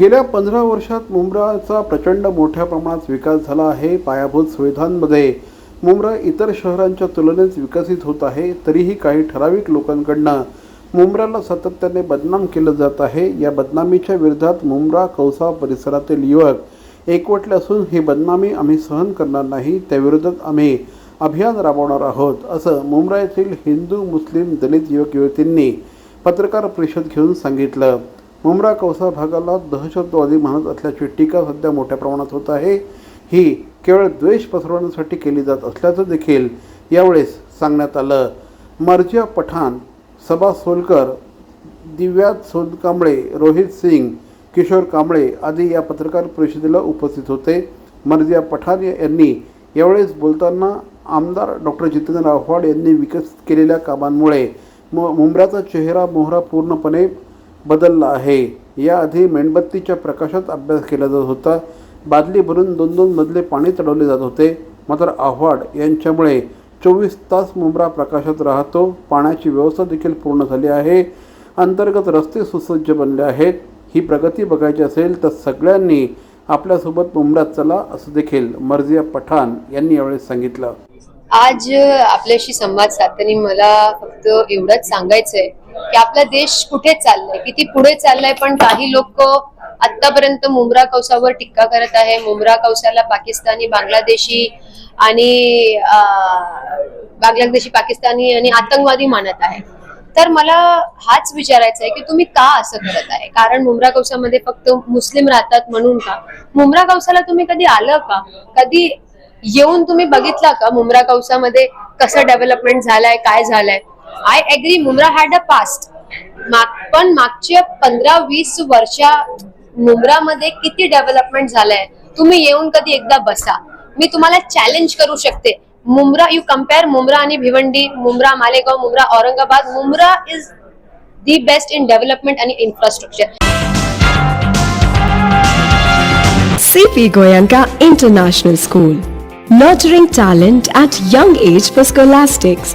गेल्या पंधरा वर्षात मुंब्राचा प्रचंड मोठ्या प्रमाणात विकास झाला आहे. पायाभूत सुविधांमध्ये मुंब्रा इतर शहरांच्या तुलनेत विकसित होत आहे. तरीही काही ठराविक लोकांकडनं मुंब्राला सातत्याने बदनाम केलं जात आहे. या बदनामीच्या विरोधात मुंब्रा कौसा परिसरातील युवक एकवटले असून ही बदनामी आम्ही सहन करणार नाही. त्याविरोधात आम्ही अभियान राबवणार आहोत असं मुंब्रा येथील हिंदू मुस्लिम दलित युवक युवतींनी पत्रकार परिषद घेऊन सांगितलं. मुंब्रा कौसा भागाला दहशतवादी म्हणत असल्याची टीका सध्या मोठ्या प्रमाणात होत आहे. ही केवळ द्वेष पसरवण्यासाठी केली जात असल्याचं देखील यावेळेस सांगण्यात आलं. मर्जिया पठाण सबा सोलकर दिव्या सोनकांबळे रोहित सिंग किशोर कांबळे आदी या पत्रकार परिषदेला उपस्थित होते. मर्जिया पठाण यांनी यावेळेस बोलताना आमदार डॉक्टर जितेंद्र आव्हाड यांनी विकसित केलेल्या कामांमुळे मु मुंब्र्याचा चेहरा मोहरा पूर्णपणे बदलला आहे. याआधी मेणबत्तीच्या प्रकाशात अभ्यास केला जात होता. बादली भरून दोन दोन मजले पाणी चढवले जात होते. मात्र आव्हाड यांच्यामुळे चोवीस तास मुंब्रा प्रकाशात राहतो. पाण्याची व्यवस्था देखील पूर्ण झाली आहे. अंतर्गत रस्ते सुसज्ज बनले आहेत. ही प्रगती बघायची असेल तर सगळ्यांनी आपल्यासोबत मुंब्रात चला असं देखील मर्जिया पठाण यांनी यावेळी सांगितलं. आज आपल्याशी संवाद साधताना मला फक्त एवढंच सांगायचंय. की आपला देश कुठे चाललाय किती पुढे चाललाय पण काही लोक आतापर्यंत मुमरा कौसावर टीका करत आहे. मुंब्रा कौसाला पाकिस्तानी बांगलादेशी आणि बांगलादेशी पाकिस्तानी आणि आतंकवादी मानत आहे. तर मला हाच विचारायचा आहे की तुम्ही का असं करत आहे? कारण मुमरा कौसामध्ये फक्त मुस्लिम राहतात म्हणून का? मुंब्रा कौसाला तुम्ही कधी आलं का? कधी येऊन तुम्ही बघितला का मुंब्रा कौसामध्ये कसं डेव्हलपमेंट झालंय काय झालंय? I agree Mumbra had a past पण मागच्या पंधरा वीस वर्षा मुंब्रामध्ये किती डेव्हलपमेंट झालंय? तुम्ही येऊन कधी एकदा बसा. मी तुम्हाला चॅलेंज करू शकते. मुंब्रा यू कंपेअर मुंब्रा आणि Bhiwandi Mumbra Malegaon Mumbra Aurangabad. Mumbra is the best in development आणि infrastructure CP Goenka international school nurturing talent at young age for scholastics